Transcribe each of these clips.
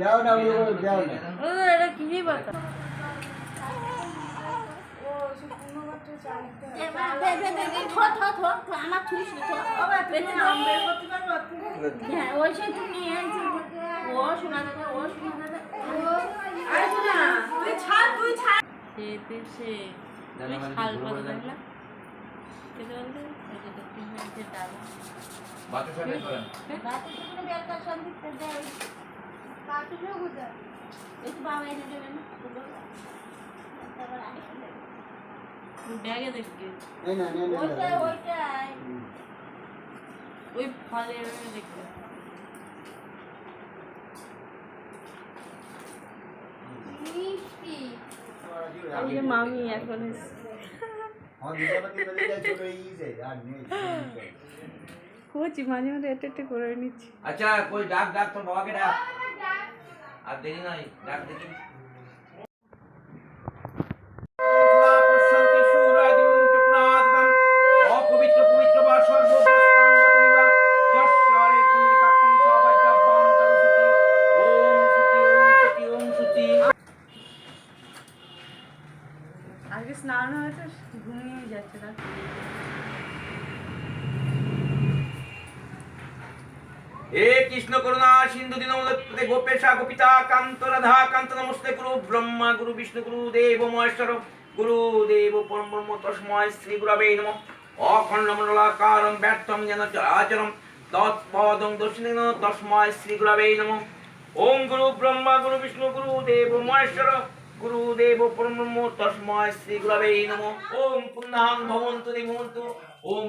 দাও না দাও না। এটা মানে কি বাতা বাতাসা বের করেন। বাতাসা বের করেন বেলকার সন্ধিতে দেয়। মামি এখন করছি মাঝে মাঝে একটু করে নিচ্ছি আচ্ছা কই ডাক ডাক তোর বাবাকে ডাক আর দেরি নাই ডাক দেখি। আজকে স্নান হয়েছে ঘুমিয়ে যাচ্ছে তার। হে কৃষ্ণ করুণা, সিন্ধু দীনমূলতে গোপেশা, গোপিতা, কান্ত রাধা, কান্ত নমস্তে, গুরু ব্রহ্মা, গুরু বিষ্ণু, গুরু দেব মহেশ্বর, গুরু দেব পরম ব্রহ্ম, তস্ময় শ্রী গুরবে নম। অখণ্ড মণ্ডলাকারং ব্যর্থম যেন চরাচরম তৎপদং দর্শনেন তস্ময় শ্রী গুরবে নম। ওম গুরু ব্রহ্মা, গুরু বিষ্ণু, গুরু দেব মহেশ্বর, গুরু দেব পরম ব্রহ্ম শ্রী গুরবে নম। ওম ভবন্তু ওম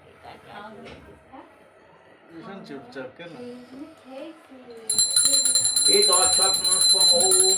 चुपचाप कर ना एक और शॉट फ्रॉम होम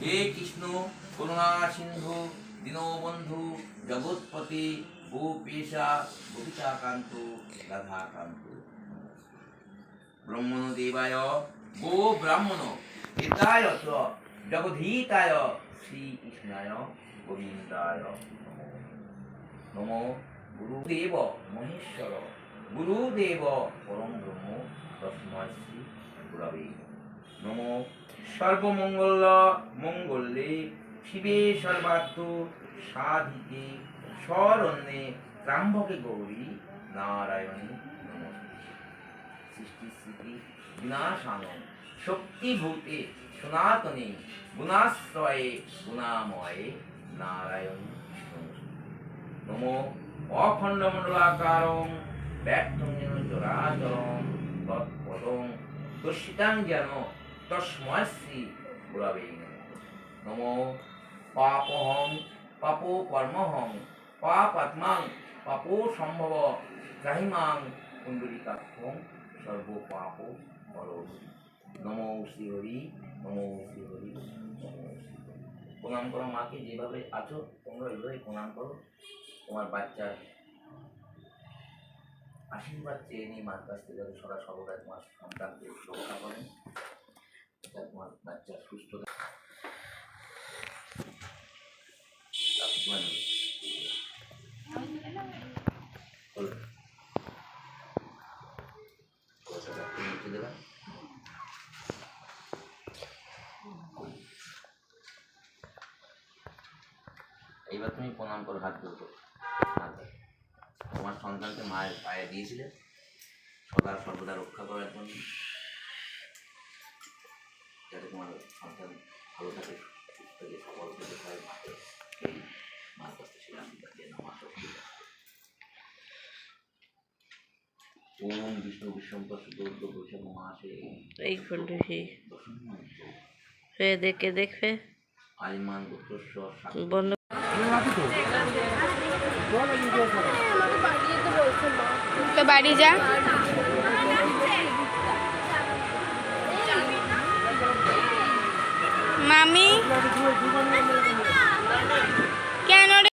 হে কৃষ্ণ, করুণা সিন্ধু, দীনবন্ধু, জগৎপতি গোপেশা গোপিকাকান্ত রাধাকান্ত। ব্রহ্মণ দেবায়, গো ব্রাহ্মণ হিতায় চ, জগধীতায় শ্রীকৃষ্ণায়, গোবিন্দায় নমো। গুরুদেব মহেশ্বর, গুরুদেব পরম ব্রহ্ম তস্ময় শ্রী গুরবে। নমো সর্বমঙ্গল মঙ্গলে শিবে সর্বার্থ সাধিকে শরণ্যে ত্রাম্বকে গৌরী নারায়ণী সৃষ্টি স্থিতি বিনাশান শক্তিভূতে সনাতনে গুণাশ্রয়ে গুণাময়ে নারায়ণী নমো অখণ্ডমণ্ডলাকারং ব্যর্থং যেন চরাচরং দর্শিতাং যেন তস্ময় শ্রী গুরবে নমো পাপহং, পাপো কর্মহং, পাপাত্মাং, পাপো সম্ভব গ্রাহিমাং কুণ্ডলিকাক্ষং সর্ব পাপ করোমি নমো শ্রী হরি নমো শ্রী প্রণাম করো মাকে, যেভাবে আছো, তোমরা ওইভাবে প্রণাম করো। তোমার বাচ্চার আশীর্বাদ চেয়ে নিয়ে মার কাছ থেকে যাতে সদা সর্বদা তোমার সন্তানকে রক্ষা বাচ্চা সুস্থ এইবার তুমি প্রণাম করে হাত ধরো তোমার সন্তানকে মায়ের পায়ে দিয়েছিলে। সদা সর্বদা রক্ষা করার জন্য। যাতে তোমার সন্তান ভালো থাকে সুস্থ থাকে সবল থাকে মাকে এই মার কাছে ছিলাম যে ওম বিষ্ণু বিশ্বম্পর সুদর্দ বৈশাখ মাসে এই ফোনটা সেই দেখে দেখ। ফে গোত্রস্ব বন্ধ তো বাড়ি যা। মামি।